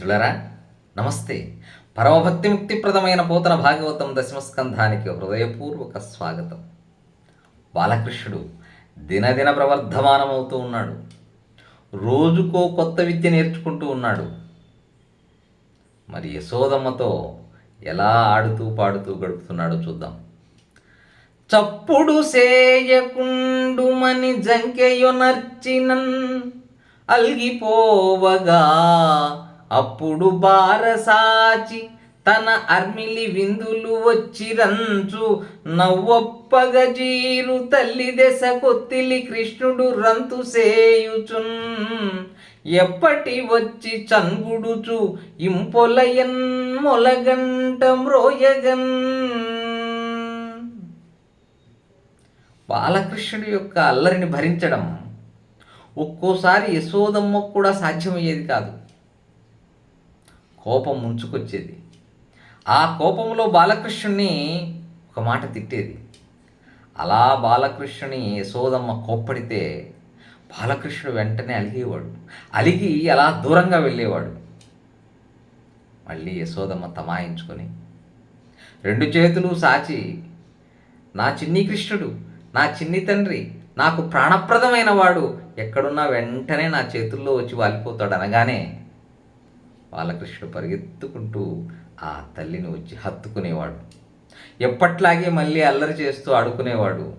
మిత్రులరా నమస్తే. పరమభక్తి ముక్తిప్రదమైన పోతన భాగవతం దశమస్కంధానికి హృదయపూర్వక స్వాగతం. బాలకృష్ణుడు దినదిన ప్రవర్ధమానమవుతూ ఉన్నాడు. రోజుకో కొత్త విద్య నేర్చుకుంటూ ఉన్నాడు. మరి యశోదమ్మతో ఎలా ఆడుతూ పాడుతూ గడుపుతున్నాడో చూద్దాం. చప్పుడు సేయకుండుమని జంకెయొనర్చినన్ అల్గిపోవగా అప్పుడు బారసాచి తన అర్మిలి విందులు వచ్చిరంచు నవ్వొప్పగ జీరు తల్లి దశ కొత్తిలి కృష్ణుడు రంతు సేయుచున్. ఎప్పటి వచ్చి చంగుడుచు ఇంపొలయన్ మొలగంట మ్రోయగన్. బాలకృష్ణుడి యొక్క అల్లరిని భరించడం ఒక్కోసారి యశోదమ్మకు కూడా సాధ్యమయ్యేది కాదు. కోపం ముంచుకొచ్చేది. ఆ కోపంలో బాలకృష్ణుని ఒక మాట తిట్టేది. అలా బాలకృష్ణుని యశోదమ్మ కోప్పడితే బాలకృష్ణుడు వెంటనే అలిగేవాడు. అలిగి అలా దూరంగా వెళ్ళేవాడు. మళ్ళీ యశోదమ్మ తమాయించుకొని రెండు చేతులు సాచి నా చిన్ని కృష్ణుడు నా చిన్ని తండ్రి నాకు ప్రాణప్రదమైన వాడు ఎక్కడున్నా వెంటనే నా చేతుల్లో వచ్చి వాలిపోతాడు అనగానే బాలకృష్ణుడు పరిగెత్తుకుంటూ ఆ తల్లిని వచ్చి హత్తుకునేవాడు. ఎప్పట్లాగే మళ్ళీ అల్లరి చేస్తూ ఆడుకునేవాడు.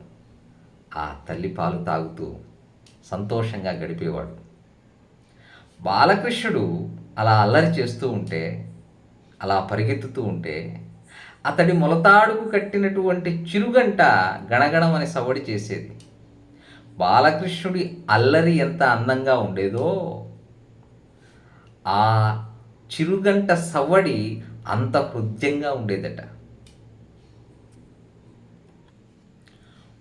ఆ తల్లి పాలు తాగుతూ సంతోషంగా గడిపేవాడు. బాలకృష్ణుడు అలా అల్లరి చేస్తూ ఉంటే అలా పరిగెత్తుతూ ఉంటే అతడి మొలతాడుకు కట్టినటువంటి చిరుగంట గణగణమని సవడి చేసేది. బాలకృష్ణుడి అల్లరి ఎంత అందంగా ఉండేదో ఆ చిరుగంట సవ్వడి అంత హృద్యంగా ఉండేదట.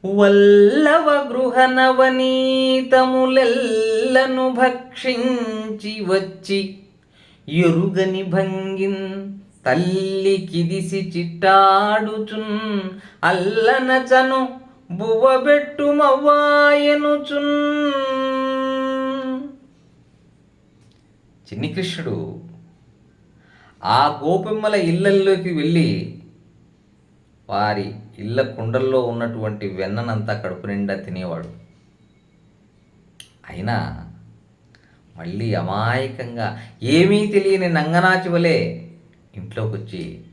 వల్లవ గృహనవనీతములెల్లను భక్షించి వచ్చి ఎరుగని భంగిన్ తల్లి కిదిసి చిట్టాడుచున్ అల్లనచను బువ్వబెట్టుమవ్వాయనుచున్ చిన్ని కృష్ణుడు ఆ గోపెమ్మల ఇళ్ళల్లోకి వెళ్ళి వారి ఇళ్ళ కుండల్లో ఉన్నటువంటి వెన్ననంతా కడుపు నిండా తినేవాడు. అయినా మళ్ళీ అమాయకంగా ఏమీ తెలియని నంగనాచి వలె ఇంట్లోకి వచ్చి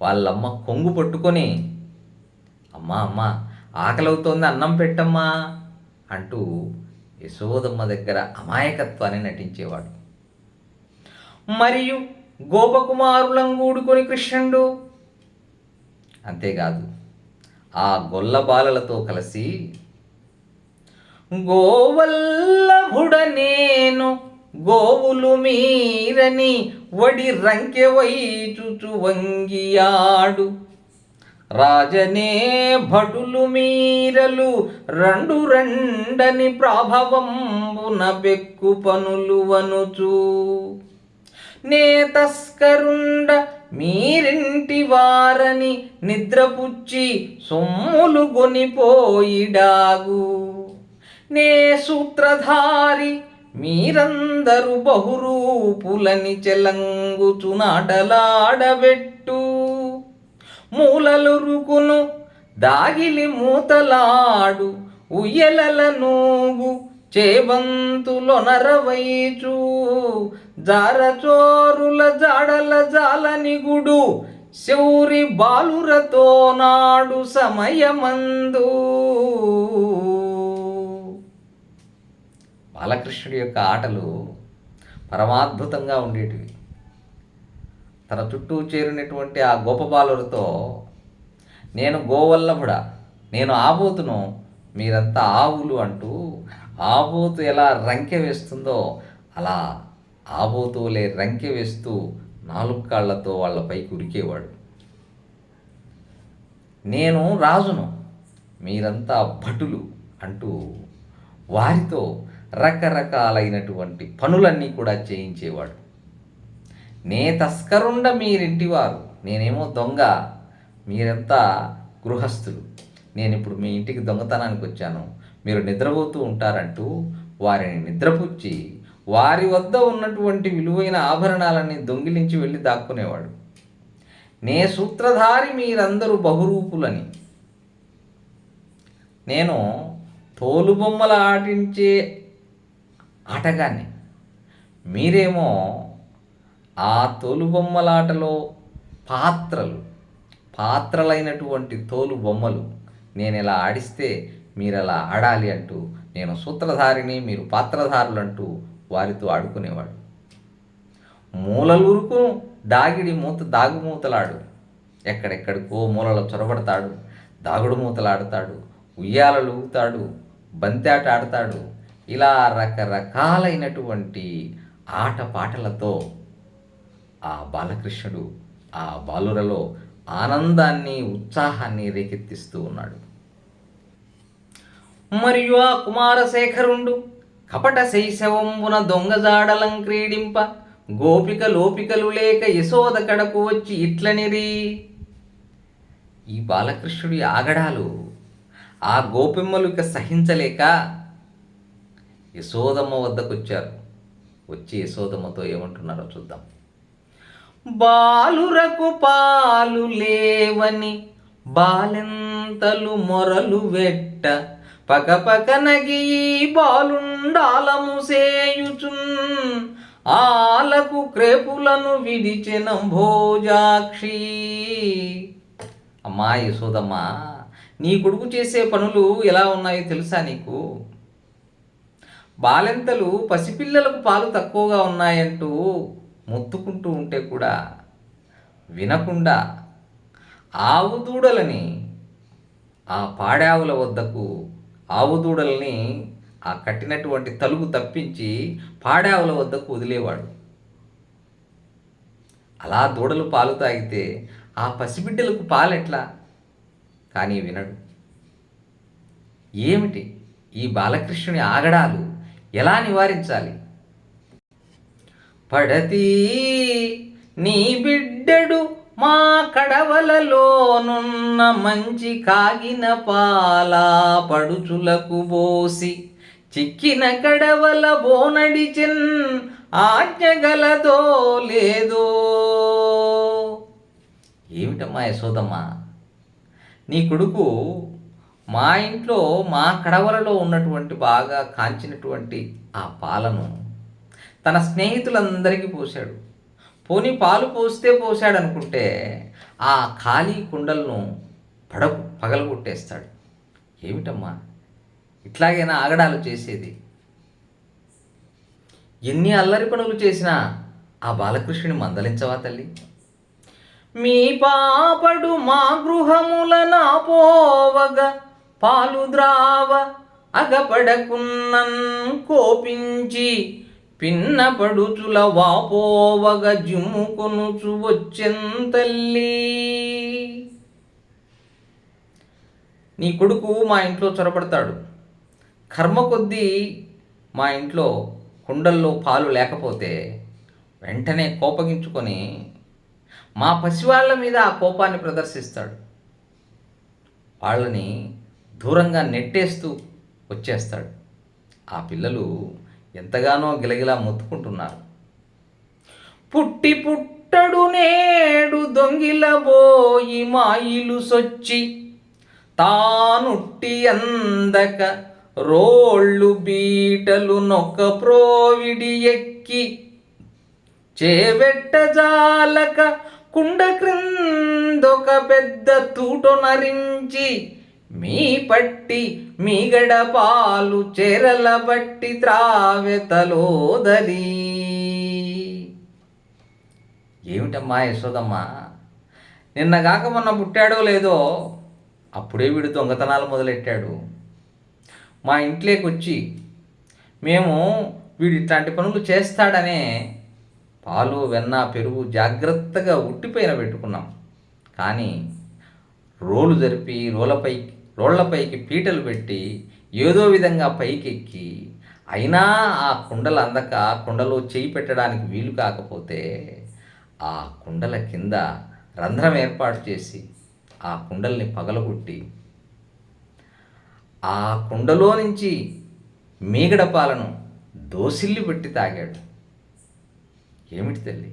వాళ్ళమ్మ కొంగు పట్టుకొని అమ్మా అమ్మ ఆకలవుతోంది అన్నం పెట్టమ్మా అంటూ యశోదమ్మ దగ్గర అమాయకత్వాన్ని నటించేవాడు. మరియు గోపకుమారులను కూడుకొని కృష్ణుడు. అంతేకాదు ఆ గొల్ల బాలలతో కలిసి గోవల్లభుడ నేను గోవులు మీరని వడి రంకె వైచుచు వంగియాడు. రాజనే భటులు మీరలు రెండు రెండని ప్రాభవంబున బెక్కు పనులు వనుచూ. నే తస్కరుండ మీరింటి వారని నిద్రపుచ్చి సొమ్ములు గొనిపోయిడాగు. నే సూత్రధారి మీరందరు బహురూపులని చెలంగుచునాటలాడబెట్టు మూలలురుకును దాగిలి మూతలాడు ఉయ్యలల నూగు చేబంతులొనరవైచు జారచోరుల జాడల జాలనిగుడు శౌరి బాలురతో నాడు సమయమందు. బాలకృష్ణుడి యొక్క ఆటలు పరమాద్భుతంగా ఉండేటివి. తన చుట్టూ చేరినటువంటి ఆ గోపబాలులతో నేను గోవల్లభుడా నేను ఆబోతును మీరంతా ఆవులు అంటూ ఆబోతు ఎలా రంకె వేస్తుందో అలా ఆబోతులే రంకె వేస్తూ నాలుగు కాళ్ళతో వాళ్ళపై ఉరికేవాడు. నేను రాజును మీరంతా భటులు అంటూ వారితో రకరకాలైనటువంటి పనులన్నీ కూడా చేయించేవాడు. నే తస్కరుండ మీరింటివారు నేనేమో దొంగ మీరంతా గృహస్థులు. నేను ఇప్పుడు మీ ఇంటికి దొంగతనానికి వచ్చాను. మీరు నిద్రపోతూ ఉంటారంటూ వారిని నిద్రపుచ్చి వారి వద్ద ఉన్నటువంటి విలువైన ఆభరణాలన్నీ దొంగిలించి వెళ్ళి దాక్కునేవాడు. నే సూత్రధారి మీరందరూ బహురూపులని. నేను తోలుబొమ్మల ఆటించే ఆటగాన్ని. మీరేమో ఆ తోలుబొమ్మలాటలో పాత్రలు పాత్రలైనటువంటి తోలు బొమ్మలు నేను ఇలా ఆడిస్తే మీరు అలా ఆడాలి అంటూ నేను సూత్రధారిని మీరు పాత్రధారులు అంటూ వారితో ఆడుకునేవాడు. మూలలూరుకు దాగిడి మూత దాగుమూతలాడు ఎక్కడెక్కడికో మూలలో చొరబడతాడు. దాగుడు మూతలాడతాడు. ఉయ్యాలలు ఊగుతాడు బంతాట ఆడతాడు. ఇలా రకరకాలైనటువంటి ఆట పాటలతో ఆ బాలకృష్ణుడు ఆ బాలురలో ఆనందాన్ని ఉత్సాహాన్ని రేకెత్తిస్తూ ఉన్నాడు. మరియు ఆ కుమారశేఖరుండు కపట శైశవంబున దొంగజాడలం క్రీడింప గోపిక లోపికలు లేక యశోద కడకు వచ్చి ఇట్లనిరి. ఈ బాలకృష్ణుడి ఆగడాలు ఆ గోపిమ్మలు ఇక సహించలేక యశోదమ్మ వద్దకు వచ్చారు వచ్చి యశోదమ్మతో ఏమంటున్నారో చూద్దాం. బాలురకు పాలు లేవని బాలెంతలు మొరలు వెట్ట. పకపక నగి బాలుండాలము సేయుచున్ ఆలకు క్రేపులను విడిచిన భోజాక్షి. అమ్మా యశోదమ్మ నీ కొడుకు చేసే పనులు ఎలా ఉన్నాయో తెలుసా నీకు? బాలెంతలు పసిపిల్లలకు పాలు తక్కువగా ఉన్నాయంటూ మొత్తుకుంటూ ఉంటే కూడా వినకుండా ఆవు దూడలని ఆ పాడావుల వద్దకు ఆవు దూడల్ని ఆ కట్టినటువంటి తలుగు తప్పించి పాడావుల వద్దకు వదిలేవాడు. అలా దూడలు పాలు తాగితే ఆ పసిబిడ్డలకు పాలెట్లా కానీ వినడు. ఏమిటి? ఈ బాలకృష్ణుని ఆగడాలు ఎలా నివారించాలి? పడతీ నీ బిడ్డడు మా కడవలలోనున్న మంచి కాగిన పాల పడుచులకు బోసి చిక్కిన కడవల బోనడిచెన్ ఆజ్ఞగలదో లేదో. ఏమిటమ్మా యశోదమ్మా? నీ కొడుకు మా ఇంట్లో మా కడవలలో ఉన్నటువంటి బాగా కాంచినటువంటి ఆ పాలను తన స్నేహితులందరికీ పోశాడు. పోనీ పాలు పోస్తే పోశాడు అనుకుంటే ఆ ఖాళీ కుండలను పడ పగలగొట్టేస్తాడు. ఏమిటమ్మా? ఇట్లాగైనా ఆగడాలు చేసేది? ఎన్ని అల్లరి పనులు చేసినా ఆ బాలకృష్ణుని మందలించవా తల్లి? మీ పాపడు మా గృహముల నా పోవగా పాలు ద్రావ అగపడకున్నన్ కోపించి పిన్న పడుచుల వాపోవగ జిమ్ము కొనుచు వచ్చెంతల్లి నీ కొడుకు మా ఇంట్లో చొరబడతాడు. కర్మ కొద్దీ మా ఇంట్లో కుండల్లో పాలు లేకపోతే వెంటనే కోపగించుకొని మా పసివాళ్ళ మీద ఆ కోపాన్ని ప్రదర్శిస్తాడు. వాళ్ళని దూరంగా నెట్టేస్తూ వచ్చేస్తాడు. ఆ పిల్లలు ఎంతగానో గిలగిలా మొత్తుకుంటున్నారు. పుట్టి పుట్టడు నేడు దొంగిలబోయి మాయిలు సొచ్చి తానుట్టి అందక రోళ్ళు బీటలు నొక్క ప్రోవిడి ఎక్కి చేవెట్ట జాలక కుండ క్రిందొక పెద్ద తూటో నరించి మీ పట్టి మీ పాలు చెరల బట్టి త్రావెతలోదరి ఏమిటమ్మా యశోదమ్మా? నిన్నగాక మొన్న పుట్టాడో లేదో అప్పుడే వీడు దొంగతనాలు మొదలెట్టాడు. మా ఇంట్లోకి వచ్చి మేము వీడు ఇట్లాంటి పనులు చేస్తాడనే పాలు వెన్న పెరుగు జాగ్రత్తగా ఉట్టిపైన పెట్టుకున్నాం. కానీ రోలు జరిపి రోలపై రోళ్ళపైకి పీటలు పెట్టి ఏదో విధంగా పైకెక్కి అయినా ఆ కుండలు అందక కుండలో చేయి పెట్టడానికి వీలు కాకపోతే ఆ కుండల కింద రంధ్రం ఏర్పాటు చేసి ఆ కుండల్ని పగలగొట్టి ఆ కుండలో నుంచి మీగడ పాలను దోసిల్లి పెట్టి తాగాడు. ఏమిటి తల్లి?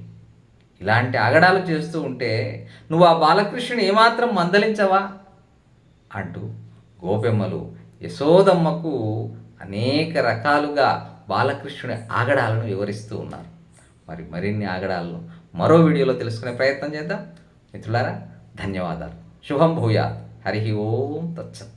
ఇలాంటి ఆగడాలు చేస్తూ ఉంటే నువ్వు ఆ బాలకృష్ణుని ఏమాత్రం మందలించవా? అంటూ గోపెమ్మలు యశోదమ్మకు అనేక రకాలుగా బాలకృష్ణుని ఆగడాలను వివరిస్తూ ఉన్నారు. మరి మరిన్ని ఆగడాలను మరో వీడియోలో తెలుసుకునే ప్రయత్నం చేద్దాం. మిత్రులారా ధన్యవాదాలు. శుభం భూయాత్. హరి ఓం తత్సత్.